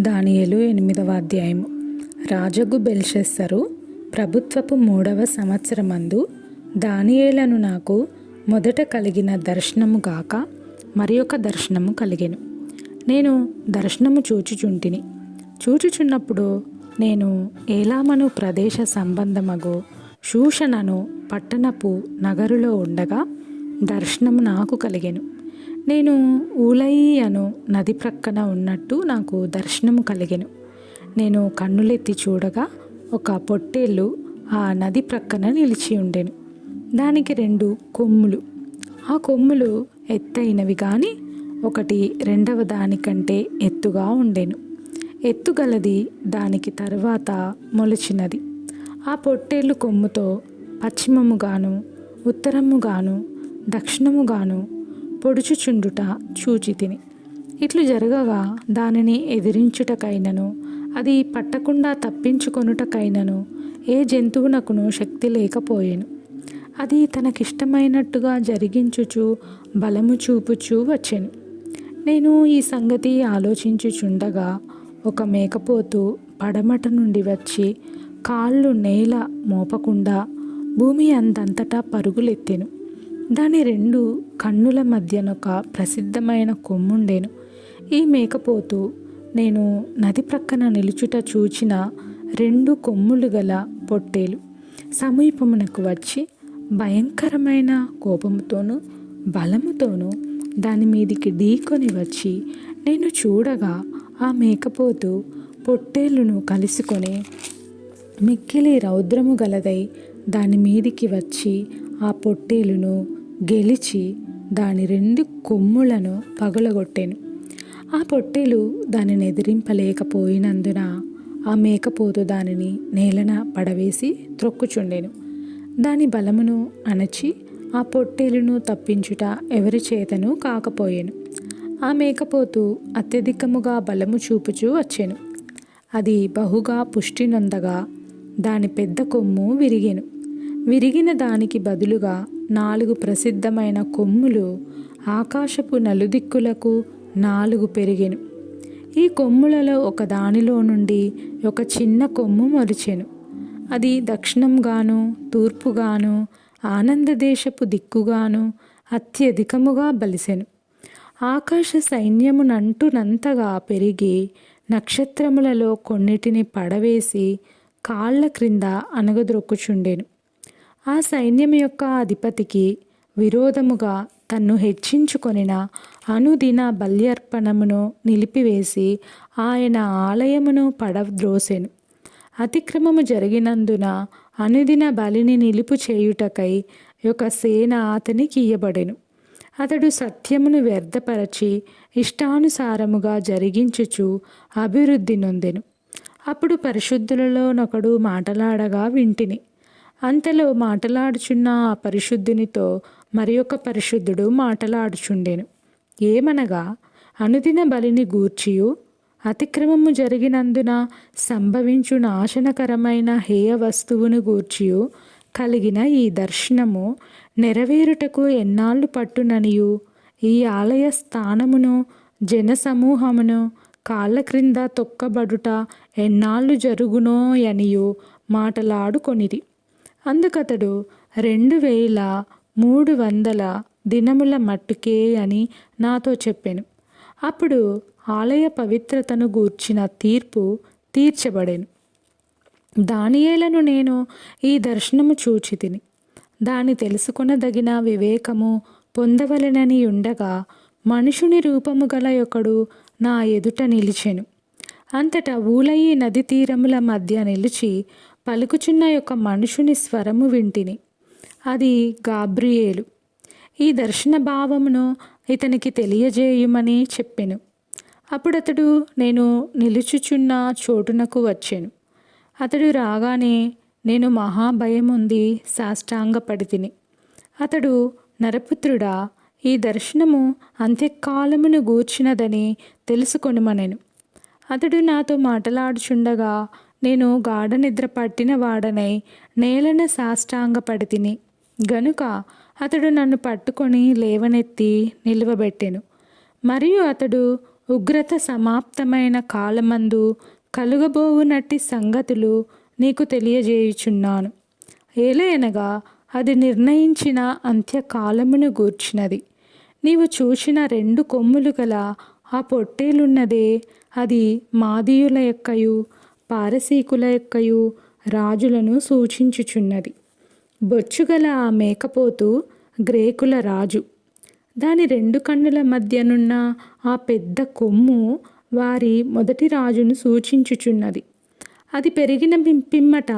దానియలు ఎనిమిదవ అధ్యాయము. రాజగు బెల్షెస్సరు ప్రభుత్వపు మూడవ సంవత్సరమందు దానియేలను నాకు మొదట కలిగిన దర్శనము గాక మరి ఒక దర్శనము కలిగెను. నేను దర్శనము చూచుచుంటిని. చూచుచున్నప్పుడు నేను ఏలామను ప్రదేశ సంబంధమగు శూషణను పట్టణపు నగరులో ఉండగా దర్శనము నాకు కలిగెను. నేను ఊలయి అను నది ప్రక్కన ఉన్నట్టు నాకు దర్శనము కలిగెను. నేను కన్నులెత్తి చూడగా ఒక పొట్టేళ్ళు ఆ నది ప్రక్కన నిలిచి ఉండెను. దానికి రెండు కొమ్ములు. ఆ కొమ్ములు ఎత్తైనవి కానీ ఒకటి రెండవ దానికంటే ఎత్తుగా ఉండెను. ఎత్తుగలది దానికి తర్వాత మొలిచినది. ఆ పొట్టేళ్ళు కొమ్ముతో పశ్చిమముగాను ఉత్తరముగాను దక్షిణముగాను పొడుచుచుండుట చూచి తిని. ఇట్లు జరగగా దానిని ఎదిరించుటకైనను అది పట్టకుండా తప్పించుకొనుటకైనను ఏ జంతువునకును శక్తి లేకపోయేను. అది తనకిష్టమైనట్టుగా జరిగించుచు బలము చూపుచూ వచ్చాను. నేను ఈ సంగతి ఆలోచించుచుండగా ఒక మేకపోతు పడమట నుండి వచ్చి కాళ్ళు నేల మోపకుండా భూమి అంతంతటా పరుగులెత్తెను. దాని రెండు కన్నుల మధ్యనొక ప్రసిద్ధమైన కొమ్ముండేను. ఈ మేకపోతు నేను నది ప్రక్కన నిలుచుట చూచిన రెండు కొమ్ములు గల పొట్టేలు. సమీపమునకు వచ్చి భయంకరమైన కోపముతోనూ బలముతోనూ దాని మీదికి ఢీకొని వచ్చి నేను చూడగా ఆ మేకపోతు పొట్టేలును కలుసుకొని మిక్కిలి రౌద్రము గలదై దాని మీదికి వచ్చి ఆ పొట్టేలును గెలిచి దాని రెండు కొమ్ములను పగలగొట్టాను. ఆ పొట్టేలు దానిని ఎదిరింపలేకపోయినందున ఆ మేకపోతు దానిని నేలన పడవేసి త్రొక్కుచుండెను. దాని బలమును అణచి ఆ పొట్టేలును తప్పించుట ఎవరి చేతను కాకపోయాను. ఆ మేకపోతు అత్యధికముగా బలము చూపుచూ వచ్చాను. అది బహుగా పుష్టి నొందగా దాని పెద్ద కొమ్ము విరిగాను. విరిగిన దానికి బదులుగా నాలుగు ప్రసిద్ధమైన కొమ్ములు ఆకాశపు నలుదిక్కులకు నాలుగు పెరిగెను. ఈ కొమ్ములలో ఒక దానిలో నుండి ఒక చిన్న కొమ్ము మొలిచెను అది దక్షిణంగాను తూర్పుగాను ఆనందదేశపు దిక్కుగాను అత్యధికముగా బలిసెను. ఆకాశ సైన్యమునంటునంతగా పెరిగి నక్షత్రములలో కొన్నిటిని పడవేసి కాళ్ళ క్రింద అనగదొక్కుచుండెను ఆ సైన్యం యొక్క అధిపతికి విరోధముగా తన్ను హెచ్చించుకొనిన అనుదిన బల్యర్పణమును నిలిపివేసి ఆయన ఆలయమును పడద్రోసెను. అతిక్రమము జరిగినందున అనుదిన బలిని నిలుపు చేయుటకై ఒక సేన అతనికి ఇయ్యబడెను అతడు సత్యమును వ్యర్థపరచి ఇష్టానుసారముగా జరిగించుచు అభివృద్ధి నొందెను. అప్పుడు పరిశుద్ధులలోనొకడు మాటలాడగా వింటిని. అంతలో మాటలాడుచున్న ఆ పరిశుద్ధునితో మరి ఒక పరిశుద్ధుడు మాటలాడుచుండెను. ఏమనగా అనుదిన బలిని గూర్చియు అతిక్రమము జరిగినందున సంభవించు నాశనకరమైన హేయ వస్తువును గూర్చియు కలిగిన ఈ దర్శనము నెరవేరుటకు ఎన్నాళ్ళు పట్టుననియు. ఈ ఆలయ స్థానమును జనసమూహమును కాళ్ళ క్రింద తొక్కబడుట ఎన్నాళ్ళు జరుగునో అనియు మాటలాడుకొనిది అందుకతడు రెండు వేల మూడు వందల దినముల మట్టుకే అని నాతో చెప్పాను. అప్పుడు ఆలయ పవిత్రతను గూర్చిన తీర్పు తీర్చబడెను. దానియేలను నేను ఈ దర్శనము చూచి తిని దాని తెలుసుకొనదగిన వివేకము పొందవలెనని ఉండగా మనుషుని రూపము గల ఒకడు నా ఎదుట నిలిచెను. అంతటా ఊలయి నది తీరముల మధ్య నిలిచి పలుకుచున్న యొక్క మనుషుని స్వరము వింటిని. అది గాబ్రియేలు. ఈ దర్శన భావమును ఇతనికి తెలియజేయమని చెప్పెను. అప్పుడతడు నేను నిలుచుచున్న చోటునకు వచ్చాను. అతడు రాగానే నేను మహాభయముంది సాష్టాంగపడి తిని అతడు నరపుత్రుడా ఈ దర్శనము అంత్యకాలమును గూర్చినదని తెలుసుకొనుమనెను. అతడు నాతో మాటలాడుచుండగా నేను గాఢ నిద్ర పట్టిన వాడనై నేలన సాష్టాంగపడి తిని గనుక అతడు నన్ను పట్టుకొని లేవనెత్తి నిలువబెట్టెను. మరియు అతడు ఉగ్రత సమాప్తమైన కాలమందు కలుగబోవునట్టి సంగతులు నీకు తెలియజేయుచున్నాను. ఏలయనగా అది నిర్ణయించిన అంత్యకాలమును గూర్చినది. నీవు చూసిన రెండు కొమ్ములు గల ఆ పొట్టేలున్నదే అది మాదీయుల యొక్కయు పారసీకుల యొక్కయు రాజులను సూచించుచున్నది. బొచ్చుగల ఆ మేకపోతు గ్రేకుల రాజు. దాని రెండు కన్నుల మధ్యనున్న ఆ పెద్ద కొమ్ము వారి మొదటి రాజును సూచించుచున్నది. అది పెరిగిన పిమ్మట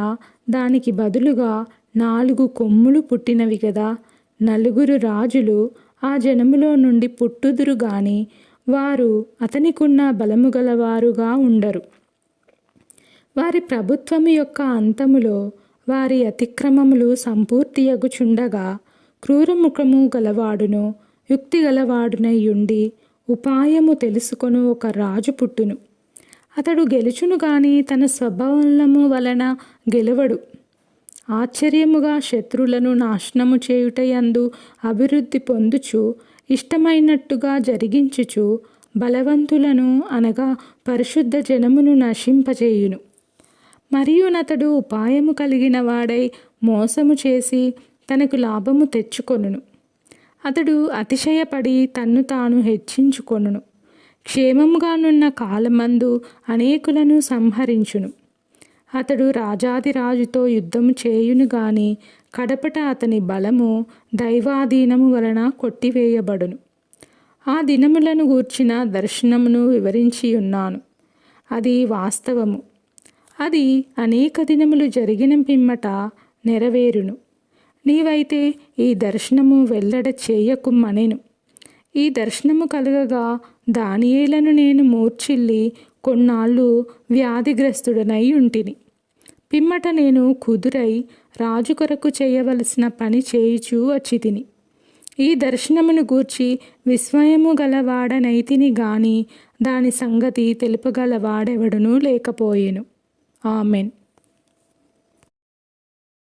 దానికి బదులుగా నాలుగు కొమ్ములు పుట్టినవి కదా నలుగురు రాజులు ఆ జనములో నుండి పుట్టుదురు గాని వారు అతనికున్న బలము గలవారుగా ఉండరు. వారి ప్రభుత్వము యొక్క అంతములో వారి అతిక్రమములు సంపూర్తియగుచుండగా క్రూరముఖము గలవాడును యుక్తి గలవాడునై ఉండి ఉపాయము తెలుసుకొను ఒక రాజు పుట్టును. అతడు గెలుచును గాని తన స్వభావము వలన గెలవడు. ఆశ్చర్యముగా శత్రులను నాశనము చేయుటయందు అభివృద్ధి పొందుచు ఇష్టమైనట్టుగా జరిగించుచు బలవంతులను అనగా పరిశుద్ధ జనమును నశింపజేయును. మరియునతడు ఉపాయము కలిగిన వాడై మోసము చేసి తనకు లాభము తెచ్చుకొనును. అతడు అతిశయపడి తన్ను తాను హెచ్చించుకొనును. క్షేమముగానున్న కాలమందు అనేకులను సంహరించును. అతడు రాజాదిరాజుతో యుద్ధము చేయును గాని కడపట అతని బలము దైవాధీనము వలన కొట్టివేయబడును. ఆ దినములను గూర్చిన దర్శనమును వివరించి ఉన్నాను అది వాస్తవము. అది అనేక దినములు జరిగిన పిమ్మట నెరవేరును. నీవైతే ఈ దర్శనము వెల్లడ చేయకుమ్మనెను. ఈ దర్శనము కలగగా దానియేలను నేను మూర్చిల్లి కొన్నాళ్ళు వ్యాధిగ్రస్తుడనై ఉంటిని. పిమ్మట నేను కుదురై రాజు కొరకు చేయవలసిన పని చేయుచూ వచ్చి తిని ఈ దర్శనమును గూర్చి విస్మయము గలవాడనైతిని గాని దాని సంగతి తెలుపగలవాడెవడునూ లేకపోయెను. ஆமேன்.